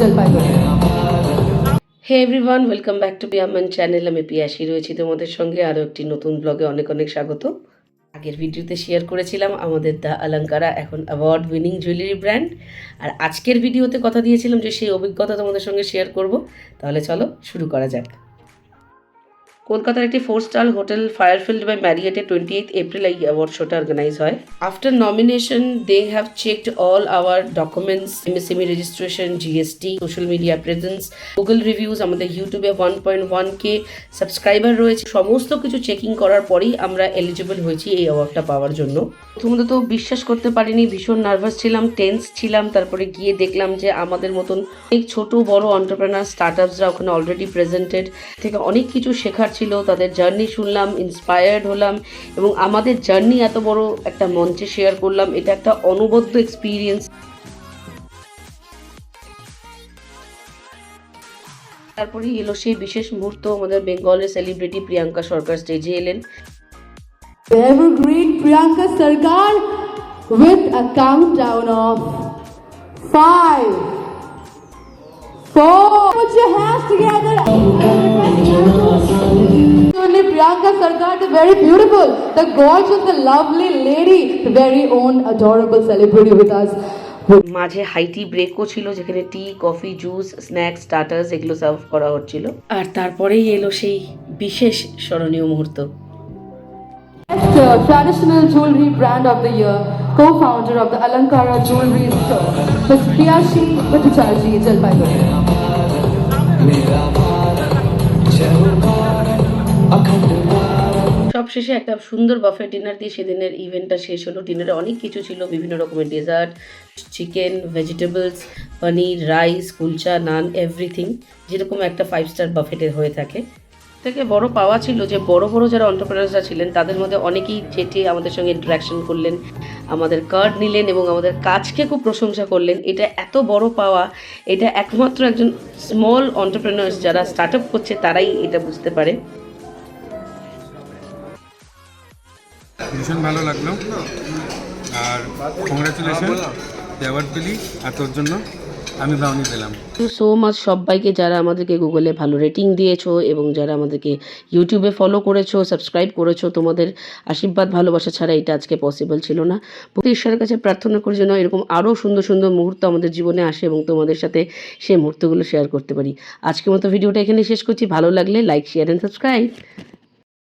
Jalpaiguri hey everyone welcome back to Piyaman channel আমি পিয়াসি রয়েছি তোমাদের সঙ্গে। আরও একটি নতুন ব্লগে অনেক অনেক স্বাগত। আগের ভিডিওতে শেয়ার করেছিলাম আমাদের দ্য অলঙ্কারা এখন অ্যাওয়ার্ড উইনিং জুয়েলারি ব্র্যান্ড আর আজকের ভিডিওতে কথা দিয়েছিলাম যে সেই অভিজ্ঞতা তোমাদের সঙ্গে শেয়ার করব। তাহলে চলো শুরু করা যাক। কলকাতার একটি four star hotel Fairfield by ম্যারিয়েটে twenty eighth April এই অ্যাওয়ার্ড শোটা অর্গানাইজ হয়। After nomination they have checked all our documents MSME registration GST social media presence Google reviews আমাদের ইউটিউবে one point one K subscriber রয়েছে। সমস্ত কিছু checking করার পরেই আমরা এলিজিবল হয়েছি এই অ্যাওয়ার্ডটা পাওয়ার জন্য। প্রথমত তো বিশ্বাস করতে পারিনি, ভীষণ নার্ভাস ছিলাম টেন্স ছিলাম, তারপরে গিয়ে দেখলাম যে আমাদের মতন অনেক ছোট, বড় অন্টারপ্রেনার স্টার্ট আপসরা ওখানে অলরেডি প্রেজেন্টেড থেকে অনেক কিছু শেখার ছিল তাদের জার্নি শুনলাম ইন্সপায়ার্ড হলাম এবং আমাদের জার্নি এত বড় একটা মঞ্চে শেয়ার করলাম এটা একটা অনবদ্য এক্সপিরিয়েন্স তারপরেই এলো সেই বিশেষ মুহূর্ত আমাদের বেঙ্গলের সেলিব্রিটি প্রিয়াঙ্কা সরকার স্টেজে এলেন evergreen Priyanka Sarkar with a countdown of five, four. Put your hands together. Priyanka Sarkar, the very beautiful, the gorgeous, the lovely lady, the very own adorable celebrity with us. মাঝে হাইটি ব্রেকও ছিল যেখানে tea coffee juice snacks starters এগুলো serve করা হচ্ছিল আর তারপরেই এলো সেই বিশেষ স্মরণীয় মুহূর্ত Best uh, traditional jewelry brand of the year, co-founder of the Alankara Jewelry Store, Ms. Priyashi Bhattacharjee Jalpaiguri. সব শেষে একটা সুন্দর বাফে ডিনার দিয়ে সেদিনের ইভেন্টটা শেষ হলো। ডিনারে অনেক কিছু ছিল, বিভিন্ন রকমের dessert chicken vegetables paneer rice kulcha naan everything যেরকম একটা ফাইভ স্টার বাফেটের হয়ে থাকে। থেকে বড় পাওয়া ছিল যে, বড় বড় যারা অন্টারপ্রেনার্সরা ছিলেন, তাদের মধ্যে অনেকেই যেটি আমাদের সঙ্গে ইন্টারাকশন করলেন, আমাদের কার্ড নিলেন এবং আমাদের কাজকে খুব প্রশংসা করলেন। এটা এত বড় পাওয়া, এটা একমাত্র একজন স্মল অন্টারপ্রেনার্স যারা স্টার্ট আপ করছে, তারাই এটা বুঝতে পারে। ভীষণ ভালো লাগল। আর কংগ্রাচুলেশন অ্যাওয়ার্ড পেলি আর তোর জন্য আমি ব্রাউনি পেলাম। সো মাচ সবাইকে যারা আমাদেরকে গুগলে ভালো রেটিং দিয়েছ এবং যারা আমাদেরকে ইউটিউবে ফলো করেছ সাবস্ক্রাইব করেছ, তোমাদের আশীর্বাদ, ভালোবাসা ছাড়া এটা আজকে পসিবল ছিল না। প্রতি ঈশ্বরের কাছে প্রার্থনা করি যেন এরকম আরও সুন্দর সুন্দর মুহূর্ত আমাদের জীবনে আসে এবং তোমাদের সাথে সেই মুহূর্তগুলো শেয়ার করতে পারি। আজকের মতো ভিডিওটা এখানে শেষ করছি। ভালো লাগলে লাইক শেয়ার অ্যান্ড সাবস্ক্রাইব